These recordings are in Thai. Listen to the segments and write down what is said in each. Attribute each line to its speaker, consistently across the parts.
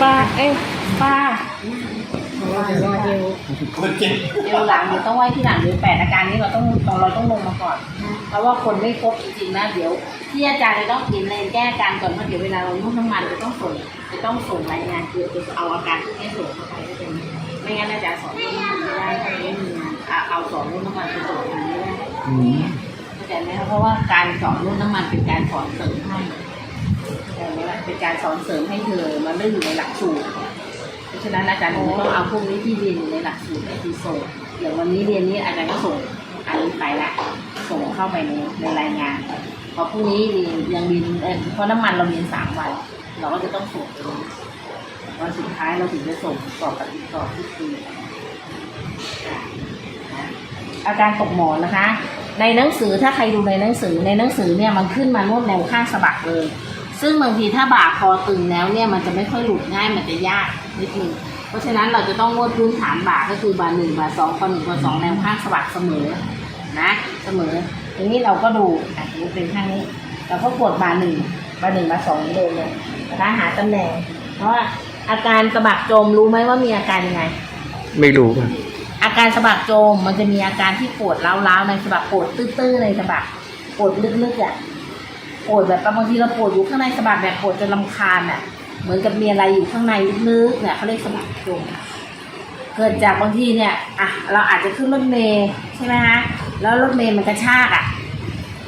Speaker 1: ปลาเอ้ยปลา
Speaker 2: เอว
Speaker 3: เจ็บ
Speaker 1: เอวหลังเดี๋ยวต้องไหว้ที่หลังเดี๋ยแปดอาการนี้เราต้องต้องเราต้องลงมาก่อน เพราะว่าคนไม่ครบจริงๆนะเดี๋ยว ที่อาจารย์จะต้องกินเลนแก้อาการก่อนเพราะเดี๋ยวเวลาเรานุ่มน้ำมันจะต้องส่งจะต้องส่งรายงานคือจะเอาอาการที่นี้ส่งเข้าไปให้เป็นไม่งั้นอาจารย์สอนไม่ได้ถ้าไม่มีงานอะเอาสอนนุ่มน้ำมันไปส่งงานไม่ได้เข้าใจไหมเพราะว่าการสอนนุ่มน้ำมันเป็นการสอนเสริมให้ เข้าใจไหมล่ะเป็นการสอนเสริมให้เธอมันไม่อยู่ในหลักสูตร เพราะฉะนั้นอาจารย์ถึงต้องเอาพวกนี้ที่เรียนอยู่ในหลักสูตรไอทีโซอย่างวันนี้เรียนนี้อาจารย์ก็ส่งอันนี้ไปละส่งเข้าไปในในรายงานพอพรุ่งนี้เรียนยังเรียนเพราะน้ำมันเราเรียนสามวัน เราก็จะต้องส่งวันสุดท้ายเราถึงจะส่งสอบปฏิสอบที่คืนอ่อาการตกหมอนนะคะ ในหนังสือถ้าใครดูในหนังสือในหนังสือเนี่ยมันขึ้นมานวดแนวข้างสะบักเลย ซึ่งบางทีถ้าบ่าคอตึงแล้วเนี่ยมันจะไม่ค่อยหลุดง่ายมันจะยากนิดนึงเพราะฉะนั้นเราจะต้องนวดพื้นฐานบ่าก็คือบ่าหนึ่งบ่าสองคอหนึ่งคอสองแนวข้างสะบักเสมอนะเสมอทีนี้เราก็ดูอะสมมติเป็นข้างนี้ เราก็กดบ่าหนึ่งบ่าหนึ่งบ่าสองเดินเลยนะคะหาตำแหน่ง เพราะว่าอาการสะบักจมรู้ไหมว่ามีอาการยังไง
Speaker 2: ไม่รู้ครับ
Speaker 1: อาการสะบักโจมมันจะมีอาการที่ปวดร้าวๆในสะบักปวดตื้อๆในสะบักปวดลึกๆอะ ปวดแบบบางทีเราปวดอยู่ข้างในสะบักแบบปวดจนลำคาญอะ เหมือนกับมีอะไรอยู่ข้างในลึกๆเนี่ยเขาเรียกสะบักโจมเกิดจากบางทีเนี่ยอะเราอาจจะขึ้นรถเมล์ใช่ไหมฮะแล้วรถเมล์มันกระชากอะ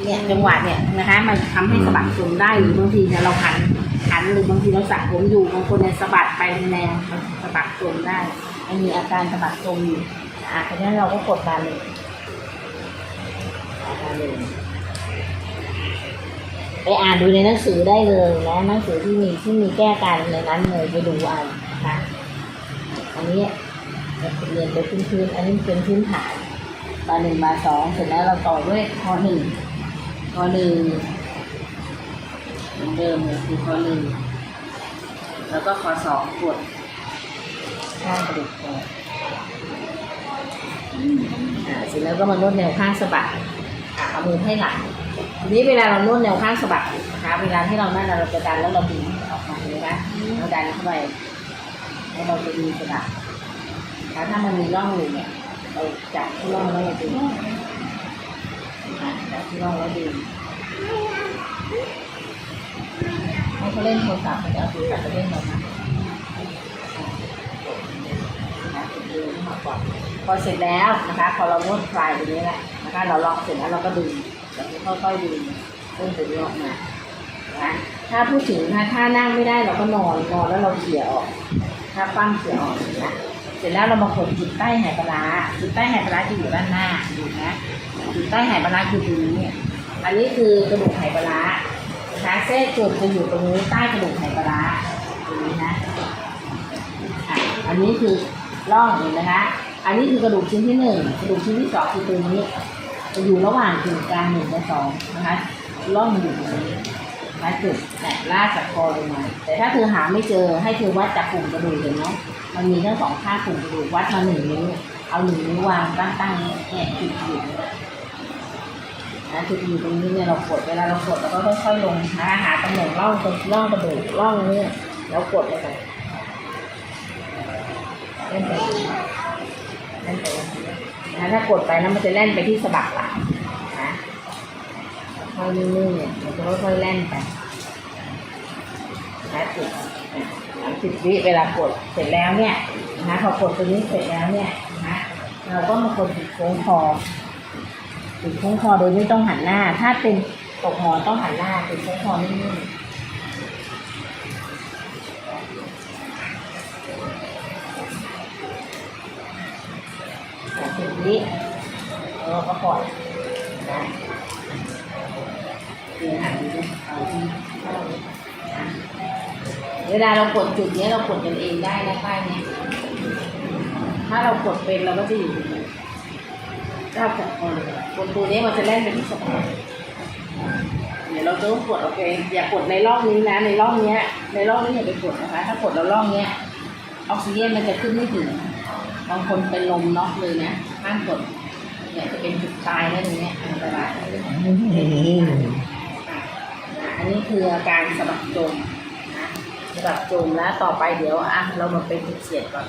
Speaker 1: เนี่ยจังหวะเนี่ยนะคะมันทำให้สะบักโจมได้หรือบางทีเนี่ยเราหันหันหรือบางทีเราสระผมอยู่บางคนเนี่ยสะบัดไปแรงสะบักโจมได้มันมีอาการสะบักโจมอยู่อะเพราะฉะนั้นเราก็กดบาเลยบาเลย ไปอ่านดูในหนังสือได้เลยนะหนังสือที่มีที่มีแก้การในนั้นเลยไปดูเอานะคะอันนี้เรียนไปพื้นๆอันนี้เป็นพื้นฐานบาหนึ่งบาสองเสร็จแล้วเราต่อด้วยคอหนึ่งคอหนึ่งเหมือนเดิมเลยคือคอหนึ่งแล้วก็คอสองกดข้างกระดูกคอเสร็จแล้วก็มานวดแนวข้างสะบักเอามือให้หลัง ทีนี้เวลาเรานวดแนวข้างสะบักนะคะ เวลาที่เรานั่นเราจะดันแล้วเราดึงออกมาเลยนะเราดันเข้าไปแล้วเราจะดึงสะบักนะคะถ้ามันมีร่องอยู่เนี่ยเราจับที่ร่องแล้วเราดึงนะคะจับที่ร่องแล้วดึงให้เขาเล่นโทรศัพท์เดี๋ยวเอาโทรศัพท์ไปเล่นเรานะนะคะดึงเข้ามาก่อนพอเสร็จแล้วนะคะ พอเรานวดคลายตรงนี้แหละนะคะ เราลองเสร็จแล้วเราก็ดึง แบบนี้ค่อยๆดึงต้นตัวนี้ออกมานะถ้าพูดถึงถ้าถ้านั่งไม่ได้เราก็นอนนอนแล้วเราเขี่ยออก ถ้าปั้งเขี่ยออกนะเสร็จแล้วเรามากดจุดใต้ไหปลาจุดใต้ไหปลาร้าจะอยู่ด้านหน้าดูนะจุดใต้ไหปลาคือตรงนี้อันนี้คือกระดูกไหปลาร้านะคะเส้นจุดจะอยู่ตรงนี้ใต้กระดูกไหปลาตรงนี้นะอันนี้คือร่องเห็นไหมคะอันนี้คือกระดูกชิ้นที่หนึ่งกระดูกชิ้นที่สองคือตัวนี้ จะอยู่ระหว่างกึ่งกลางหนึ่งและสองนะคะร่องมันอยู่ตรงนี้นะจุดแตะลากจากคอลงมา แต่ถ้าเธอหาไม่เจอให้เธอวัดจากกลุ่มกระดูกเห็นไหมมันมีทั้งสองข้างกลุ่มกระดูกวัดมาหนึ่งนิ้วเอาหนึ่งนิ้ววางตั้งตั้งๆเนี่ยจุดอยู่นะจุดอยู่ตรงนี้เนี่ยเรากดเวลาเรากดเราก็ค่อยๆลงนะคะหาตำแหน่งร่องตรงร่องกระดูกร่องนี้แล้วกดลงไปเล่นไปเล่นไป นะถ้ากดไปแล้วมันจะแล่นไปที่สะบักหลังนะค่อยนิ่งๆเนี่ยมันจะค่อยๆแล่นไปนะจุดสามสิบวิเวลากดเสร็จแล้วเนี่ยนะพอกดตัวนี้เสร็จแล้วเนี่ยนะเราก็มากดจุดโค้งคอจุดโค้งคอโดยไม่ต้องหันหน้า ถ้าเป็นตกหมอนต้องหันหน้าจุดโค้งคอนิ่งๆ สามสิบวิแล้เราก็ปล่อยนะเดี๋ยวหันดูเอาที่เข้านะเวลาเรากดจุดนี้เรากดกันเองได้นะป้ายเนี้ยถ้าเรากดเป็นเราก็จะอยู่ตรงนี้ถ้ากดเอาเลยกดตัวนี้มันจะแล่นไปที่สมองเดี๋ยวเราจะต้องกดโอเคอย่ากดในร่องนี้นะ ในร่องเนี้ย ในร่องนี้อย่าไปกดนะคะ ถ้ากดแล้วร่องเนี้ยออกซิเจนมันจะขึ้นไม่ถึง บางคนเป็นลมน็อกเลยนะห้ามกดเนี่ยจะเป็นจุดตายนะตรงเนี้ยอันตรายอันนี้คืออาการสะบักจมนะสะบักจมแล้วต่อไปเดี๋ยวอะเรามาเป็นจุดเสียดก่อน